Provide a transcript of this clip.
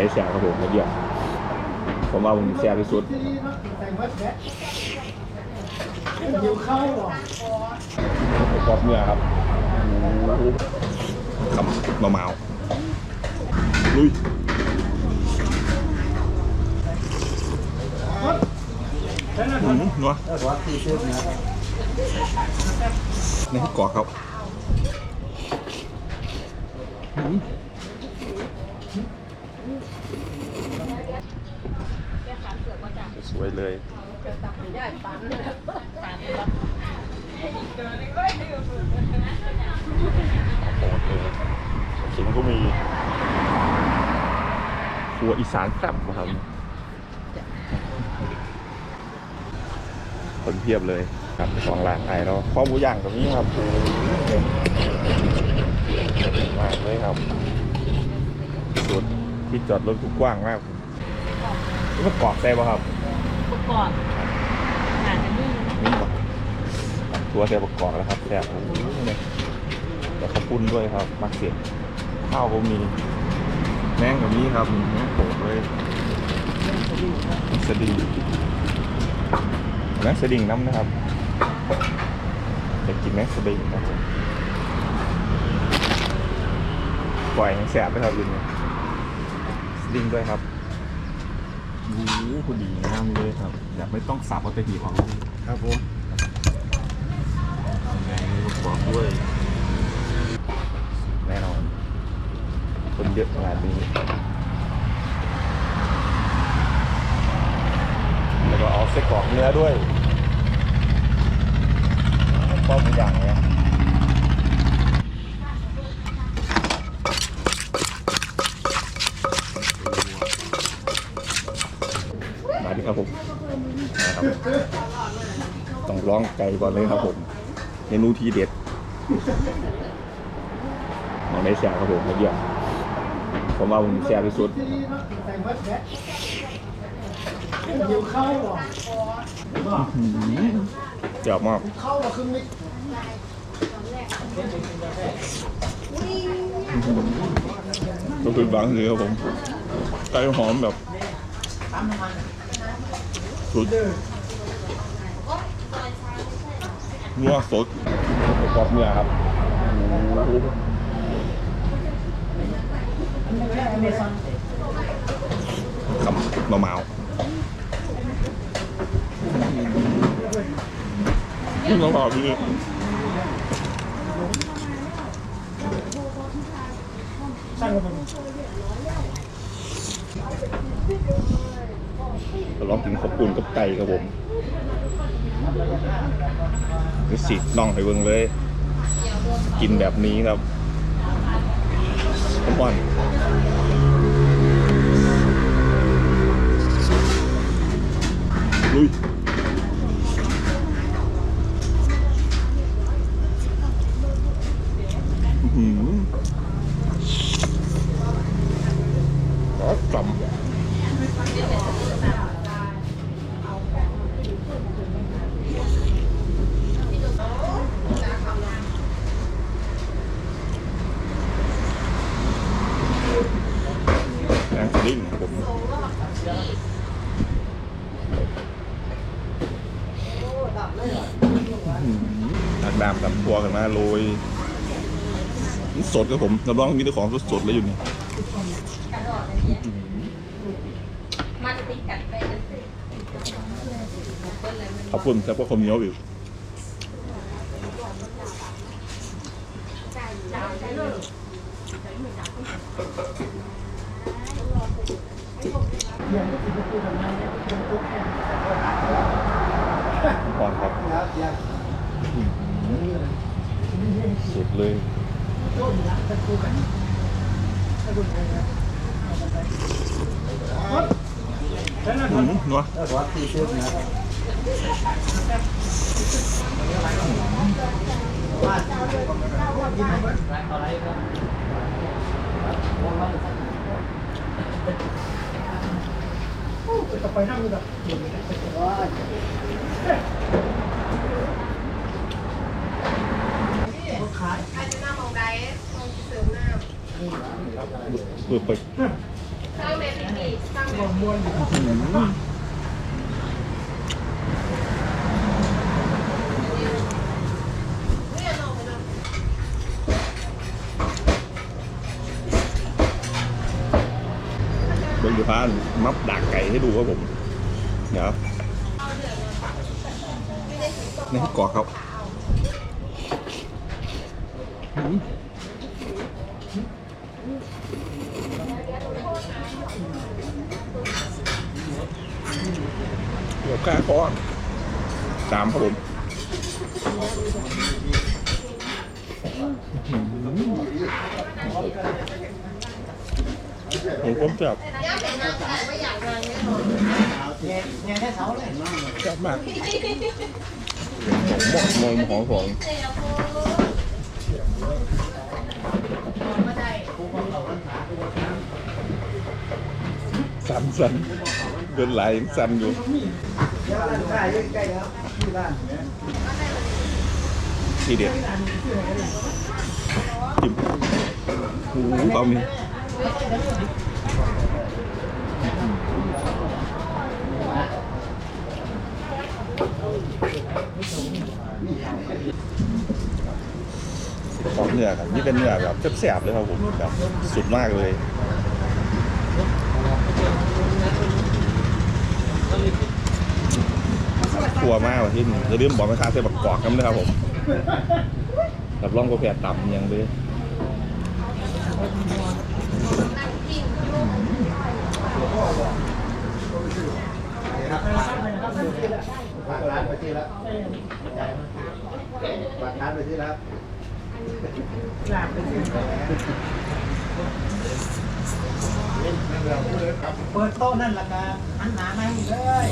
ได้แซ่บครับผมเดียวผมว่าผมแซ่บที่สุดหิวข้าหรอกรอบเนื้อครับคำมะมาวลุยอืมนัววัดที่ชื่อนะในกรอกครับอืม สวยเลยขิงก็มีครัวอีสานแซ่บครับคนเพียบเลยครับสองร้านไทยเนาะข้อมูย่างตรงนี้ครับมากเลยครับสุด ที่จอดรถกว้างมากนี่มันกรอกได้ป่ะครับประกอบงานจะมีนี่ป่ะตัวเสียประกอบแล้วครับแซ่บโอ้โหเนี่ยแล้วข้าวปุ้นด้วยครับ มักเสียข้าวก็มีแมงกับนี้ครับแมงโขกเลยสดิงแมงสดิงน้ำนะครับจะกินแมงสดิงนะครับปล่อยให้แสบด้วยครับยินนี้ส ดิงด้วยครับโอ้โหคุณดีงามเลยครับอยากไม่ต้องสับเอาแต่หีบออกเลยครับผมแมงประกอบด้วยแน่นอน คนเยอะขนาดนี้ แล้วก็เอาไส้กรอกเนื้อด้วยป้อมอย่างเนี้ยมาดิ ครับผมนะครับต้องร้องไก่ก่อนเลยครับผมเมนูทีเด็ดมองได้แซ่บครับผมเดียวผมว่าผมแซ่บที่สุดแต่งวัดแวะหิวข้าหรอเจียวมากข้าวมาครึ่งนิก็คือบางทีครับผมไก่หอมแบบ สุดนัวสดกรอบเนื้อครับคำมะมาวนี่มะมาวพี่ช่างกันไป ลองกินข้าวปุ้นกับไก่ครับผมนี่สิน้องไปเบิ่งเลย กินแบบนี้ครับข้าวป้อนลุยอื้อหืออ๋อกล่ำ แรงสลิงผม ตักดามตัวกันมาโรยสดครับผมรับรองมีแต่ของสดๆเลยอยู่นี่ขอบคุณแล้วก็คมเหนียวอีกก่อนครับครับ สุดเลยต้นละตะกูกันตะกูกันนะแล้วนะคอืมนัววัดที่ชื่อนะไปนั่งแบบ อาจจะน้ำมองได้มองเสริมน้เปิดไปำข้าวเม็ดเบนดูพานมับดักไก่ให้ดูครับผม เดี๋ยวนี่กอกครับ เดี๋ยวกล้าก้อนสามครับผมผมก้มจับเนี่ยแค่เสาเลยชอบมากของหมกมงของของ สันสันเดินไหลสันอยู่เดี๋ยวร้านอยู่ที่เนี่ยทีเด็ดจิ้มหูเบามี ของเนื้อครับนี่เป็นเนื้อแบบแซ่บๆเลยครับผมแบบสุดมากเลยกลัวมากว่าที่นี่จะลืมบอกแม่ค้าใส่บักกอกกันด้วยครับผมรับรองกาแฟต่ำยังเลยฝากร้านไปที่แล้วฝากร้านไปที่แล้ว เปิดโต๊ะนั่นละกันหันหนามาให้เลย